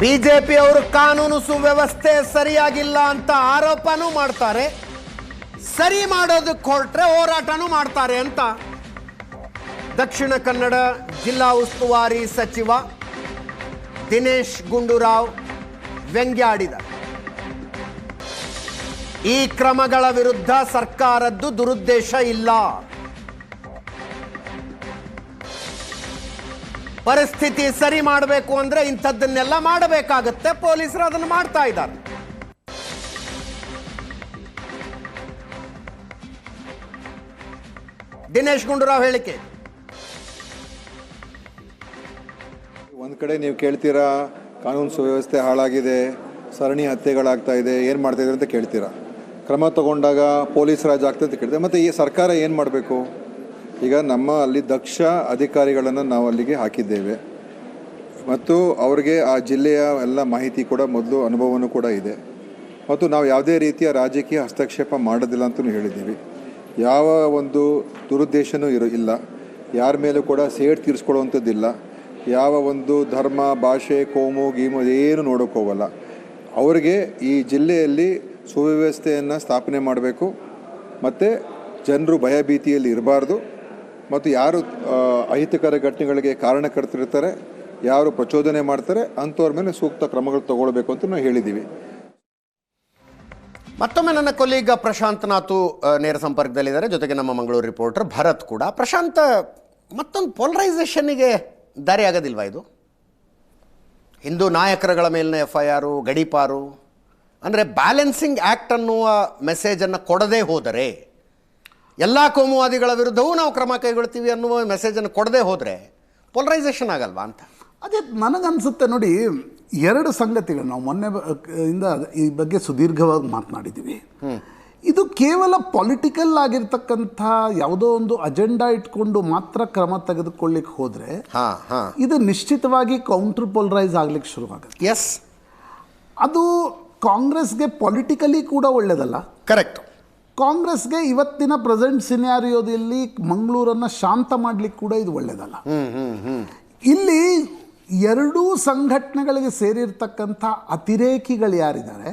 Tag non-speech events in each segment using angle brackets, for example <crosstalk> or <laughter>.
ಬಿಜೆಪಿಯವರು ಕಾನೂನು ಸುವ್ಯವಸ್ಥೆ ಸರಿಯಾಗಿಲ್ಲ ಅಂತ ಆರೋಪನೂ ಮಾಡ್ತಾರೆ. ಸರಿ ಮಾಡೋದಕ್ಕೆ ಹೊರಟ್ರೆ ಹೋರಾಟನೂ ಮಾಡ್ತಾರೆ ಅಂತ. ದಕ್ಷಿಣ ಕನ್ನಡ ಜಿಲ್ಲಾ ಉಸ್ತುವಾರಿ ಸಚಿವ ದಿನೇಶ್ ಗುಂಡೂರಾವ್ ವ್ಯಂಗ್ಯಾಡಿದ ಈ ಕ್ರಮಗಳ ವಿರುದ್ಧ ಸರ್ಕಾರದ್ದು ದುರುದ್ದೇಶ ಇಲ್ಲ. ಪರಿಸ್ಥಿತಿ ಸರಿ ಮಾಡಬೇಕು ಅಂದ್ರೆ ಇಂಥದ್ದನ್ನೆಲ್ಲ ಮಾಡಬೇಕಾಗತ್ತೆ. ಪೊಲೀಸರು ಅದನ್ನು ಮಾಡ್ತಾ ಇದ್ದಾರೆ. ದಿನೇಶ್ ಗುಂಡೂರಾವ್ ಹೇಳಿಕೆ. ಒಂದು ಕಡೆ ನೀವು ಕೇಳ್ತೀರಾ, ಕಾನೂನು ಸುವ್ಯವಸ್ಥೆ ಹಾಳಾಗಿದೆ, ಸರಣಿ ಹತ್ಯೆಗಳಾಗ್ತಾ ಇದೆ, ಏನು ಮಾಡ್ತಾ ಅಂತ ಕೇಳ್ತೀರಾ? ಕ್ರಮ ತಗೊಂಡಾಗ ಪೊಲೀಸ್ ರಾಜ್ ಆಗ್ತದೆ ಮತ್ತೆ ಮತ್ತು ಈ ಸರ್ಕಾರ ಏನು ಮಾಡಬೇಕು? ಈಗ ನಮ್ಮ ಅಲ್ಲಿ ದಕ್ಷ ಅಧಿಕಾರಿಗಳನ್ನು ನಾವು ಅಲ್ಲಿಗೆ ಹಾಕಿದ್ದೇವೆ. ಮತ್ತು ಅವರಿಗೆ ಆ ಜಿಲ್ಲೆಯ ಎಲ್ಲ ಮಾಹಿತಿ ಕೂಡ ಮೊದಲು ಅನುಭವವೂ ಕೂಡ ಇದೆ. ಮತ್ತು ನಾವು ಯಾವುದೇ ರೀತಿಯ ರಾಜಕೀಯ ಹಸ್ತಕ್ಷೇಪ ಮಾಡೋದಿಲ್ಲ ಅಂತಲೂ ಹೇಳಿದ್ದೀವಿ. ಯಾವ ಒಂದು ದುರುದ್ದೇಶನೂ ಇರೋ, ಇಲ್ಲ. ಯಾರ ಮೇಲೂ ಕೂಡ ಸೇಡ್ ತೀರಿಸ್ಕೊಳ್ಳುವಂಥದ್ದಿಲ್ಲ. ಯಾವ ಒಂದು ಧರ್ಮ, ಭಾಷೆ, ಕೋಮು, ಗೀಮು ಏನು ನೋಡೋಕ್ಕೋಗಲ್ಲ ಅವರಿಗೆ ಈ ಜಿಲ್ಲೆಯಲ್ಲಿ ಸುವ್ಯವಸ್ಥೆಯನ್ನು ಸ್ಥಾಪನೆ ಮಾಡಬೇಕು. ಮತ್ತು ಜನರು ಭಯಭೀತಿಯಲ್ಲಿ ಇರಬಾರ್ದು. ಮತ್ತು ಯಾರು ಅಹಿತಕರ ಘಟನೆಗಳಿಗೆ ಕಾರಣಕರ್ತರಿರ್ತಾರೆ, ಯಾರು ಪ್ರಚೋದನೆ ಮಾಡ್ತಾರೆ, ಅಂಥವ್ರ ಮೇಲೆ ಸೂಕ್ತ ಕ್ರಮಗಳು ತಗೊಳ್ಬೇಕು ಅಂತ ನಾವು ಹೇಳಿದ್ದೀವಿ. ಮತ್ತೊಮ್ಮೆ ನನ್ನ ಕೊಲೀಗ ಪ್ರಶಾಂತ್ ನಾಥು ನೇರ ಸಂಪರ್ಕದಲ್ಲಿದ್ದಾರೆ. ಜೊತೆಗೆ ನಮ್ಮ ಮಂಗಳೂರು ರಿಪೋರ್ಟರ್ ಭರತ್ ಕೂಡ. ಪ್ರಶಾಂತ್, ಮತ್ತೊಂದು ಪೋಲರೈಸೇಷನ್ನಿಗೆ ದಾರಿ ಆಗೋದಿಲ್ವಾ ಇದು? ಹಿಂದೂ ನಾಯಕರುಗಳ ಮೇಲಿನ ಎಫ್ ಐ ಆರು ಗಡೀಪಾರು. ಅಂದರೆ ಬ್ಯಾಲೆನ್ಸಿಂಗ್ ಆ್ಯಕ್ಟ್ ಅನ್ನುವ ಮೆಸೇಜನ್ನು ಕೊಡದೇ ಹೋದರೆ ಎಲ್ಲ ಕೋಮುವಾದಿಗಳ ವಿರುದ್ಧವೂ ನಾವು ಕ್ರಮ ಕೈಗೊಳ್ತೀವಿ ಅನ್ನುವ ಮೆಸೇಜನ್ನು ಕೊಡದೆ ಹೋದರೆ ಪೋಲರೈಸೇಷನ್ ಆಗಲ್ವಾ ಅಂತ? ಅದೇ ನನಗನ್ಸುತ್ತೆ ನೋಡಿ ಎರಡು ಸಂಗತಿಗಳು ನಾವು ಮೊನ್ನೆ ಇಂದ ಈ ಬಗ್ಗೆ ಸುದೀರ್ಘವಾಗಿ ಮಾತನಾಡಿದ್ದೀವಿ ಇದು ಕೇವಲ ಪೊಲಿಟಿಕಲ್ ಆಗಿರ್ತಕ್ಕಂಥ ಯಾವುದೋ ಒಂದು ಅಜೆಂಡಾ ಇಟ್ಕೊಂಡು ಮಾತ್ರ ಕ್ರಮ ತೆಗೆದುಕೊಳ್ಳಿಕ್ಕೆ ಹೋದರೆ ಇದು ನಿಶ್ಚಿತವಾಗಿ ಕೌಂಟರ್ ಪೋಲರೈಸ್ ಆಗ್ಲಿಕ್ಕೆ ಶುರುವಾಗುತ್ತೆ. ಎಸ್ ಅದು ಕಾಂಗ್ರೆಸ್ಗೆ ಪೊಲಿಟಿಕಲಿ ಕೂಡ ಒಳ್ಳೆಯದಲ್ಲ ಕರೆಕ್ಟ್ ಕಾಂಗ್ರೆಸ್ಗೆ ಇವತ್ತಿನ ಪ್ರೆಸೆಂಟ್ ಸಿನಾರಿಯೋದಲ್ಲಿ ಮಂಗಳೂರನ್ನು ಶಾಂತ ಮಾಡಲಿಕ್ಕೆ ಕೂಡ ಇದು ಒಳ್ಳೆಯದಲ್ಲ ಇಲ್ಲಿ ಎರಡೂ ಸಂಘಟನೆಗಳಿಗೆ ಸೇರಿರ್ತಕ್ಕಂಥ ಅತಿರೇಕಿಗಳು ಯಾರಿದ್ದಾರೆ?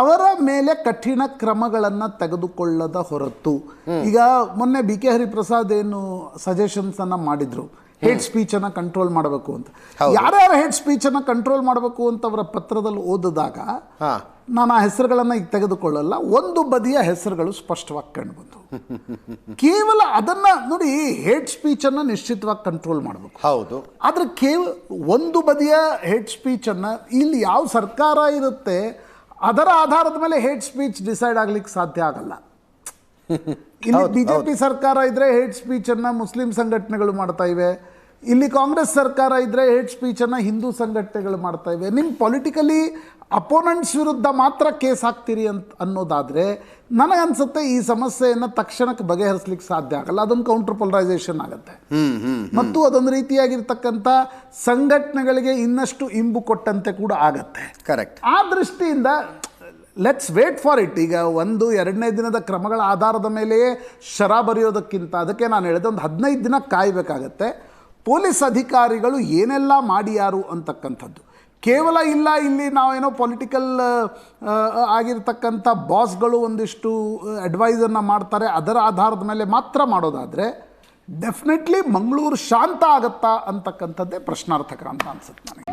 ಅವರ ಮೇಲೆ ಕಠಿಣ ಕ್ರಮಗಳನ್ನು ತೆಗೆದುಕೊಳ್ಳದ ಹೊರತು. ಈಗ ಮೊನ್ನೆ ಬಿ ಕೆ ಹರಿಪ್ರಸಾದ್ ಏನು ಸಜೆಷನ್ಸ್ ಮಾಡಿದರು ಮಾಡಿದ್ರು. ಹೇಟ್ ಸ್ಪೀಚ್ ಅನ್ನ ಕಂಟ್ರೋಲ್ ಮಾಡಬೇಕು ಅಂತ. ಯಾರ್ಯಾರ ಹೇಟ್ ಸ್ಪೀಚ್ ಅನ್ನ ಕಂಟ್ರೋಲ್ ಮಾಡಬೇಕು ಅಂತ ಅವರ ಪತ್ರದಲ್ಲಿ ಓದಿದಾಗ ನಾನು ಆ ಹೆಸರುಗಳನ್ನು ಈಗ ತೆಗೆದುಕೊಳ್ಳಲ್ಲ ಒಂದು ಬದಿಯ ಹೆಸರುಗಳು ಸ್ಪಷ್ಟವಾಗಿ ಕಂಡುಬಂತು <laughs> ಕೇವಲ ಅದನ್ನ ನೋಡಿ ಹೇಟ್ ಸ್ಪೀಚ್ ಅನ್ನ ನಿಶ್ಚಿತವಾಗಿ ಕಂಟ್ರೋಲ್ ಮಾಡಬೇಕು. ಹೌದು. ಆದ್ರೆ ಕೇವಲ ಒಂದು ಬದಿಯ ಹೇಟ್ ಸ್ಪೀಚ್ ಅನ್ನ ಇಲ್ಲಿ ಯಾವ ಸರ್ಕಾರ ಇರುತ್ತೆ ಅದರ ಆಧಾರದ ಮೇಲೆ ಹೇಟ್ ಸ್ಪೀಚ್ ಡಿಸೈಡ್ ಆಗ್ಲಿಕ್ಕೆ ಸಾಧ್ಯ ಆಗಲ್ಲ. <laughs> ಇಲ್ಲಿ ಬಿಜೆಪಿ ಸರ್ಕಾರ ಇದ್ರೆ ಹೇಟ್ ಸ್ಪೀಚ್ ಅನ್ನ ಮುಸ್ಲಿಂ ಸಂಘಟನೆಗಳು ಮಾಡ್ತಾ ಇವೆ. ಇಲ್ಲಿ ಕಾಂಗ್ರೆಸ್ ಸರ್ಕಾರ ಇದ್ರೆ ಹೇಟ್ ಸ್ಪೀಚ್ ಅನ್ನ ಹಿಂದೂ ಸಂಘಟನೆಗಳು ಮಾಡ್ತಾ ಇವೆ. ನಿಮ್ ಪೊಲಿಟಿಕಲಿ ಅಪೋನೆಂಟ್ಸ್ ವಿರುದ್ಧ ಮಾತ್ರ ಕೇಸ್ ಹಾಕ್ತೀರಿ ಅಂತ ಅನ್ನೋದಾದ್ರೆ ನನಗನ್ಸುತ್ತೆ ಈ ಸಮಸ್ಯೆಯನ್ನು ತಕ್ಷಣಕ್ಕೆ ಬಗೆಹರಿಸ್ಲಿಕ್ಕೆ ಸಾಧ್ಯ ಆಗಲ್ಲ. ಅದೊಂದು ಕೌಂಟರ್ ಪೊಲರೈಸೇಷನ್ ಆಗುತ್ತೆ. ಮತ್ತು ಅದೊಂದು ರೀತಿಯಾಗಿರ್ತಕ್ಕಂಥ ಸಂಘಟನೆಗಳಿಗೆ ಇನ್ನಷ್ಟು ಇಂಬು ಕೊಟ್ಟಂತೆ ಕೂಡ ಆಗತ್ತೆ. ಕರೆಕ್ಟ್ ಆ ದೃಷ್ಟಿಯಿಂದ ಲೆಟ್ಸ್ ವೇಟ್ ಫಾರ್ ಇಟ್ ಈಗ ಒಂದು, ಎರಡನೇ ದಿನದ ಕ್ರಮಗಳ ಆಧಾರದ ಮೇಲೆಯೇ ಶರ ಬರೆಯೋದಕ್ಕಿಂತ ಅದಕ್ಕೆ ನಾನು ಹೇಳಿದೆ, ಒಂದು ಹದಿನೈದು ದಿನ ಕಾಯಬೇಕಾಗತ್ತೆ. ಪೊಲೀಸ್ ಅಧಿಕಾರಿಗಳು ಏನೆಲ್ಲ ಮಾಡಿಯಾರು ಅಂತಕ್ಕಂಥದ್ದು. ಕೇವಲ ಇಲ್ಲ, ಇಲ್ಲಿ ನಾವೇನೋ ಪೊಲಿಟಿಕಲ್ ಆಗಿರ್ತಕ್ಕಂಥ ಬಾಸ್ಗಳು ಒಂದಿಷ್ಟು ಅಡ್ವೈಸನ್ನು ಮಾಡ್ತಾರೆ, ಅದರ ಆಧಾರದ ಮೇಲೆ ಮಾತ್ರ ಮಾಡೋದಾದರೆ ಡೆಫಿನೆಟ್ಲಿ ಮಂಗಳೂರು ಶಾಂತ ಆಗತ್ತಾ ಅಂತಕ್ಕಂಥದ್ದೇ ಪ್ರಶ್ನಾರ್ಥಕ ಅಂತ ಅನ್ಸುತ್ತೆ ನನಗೆ.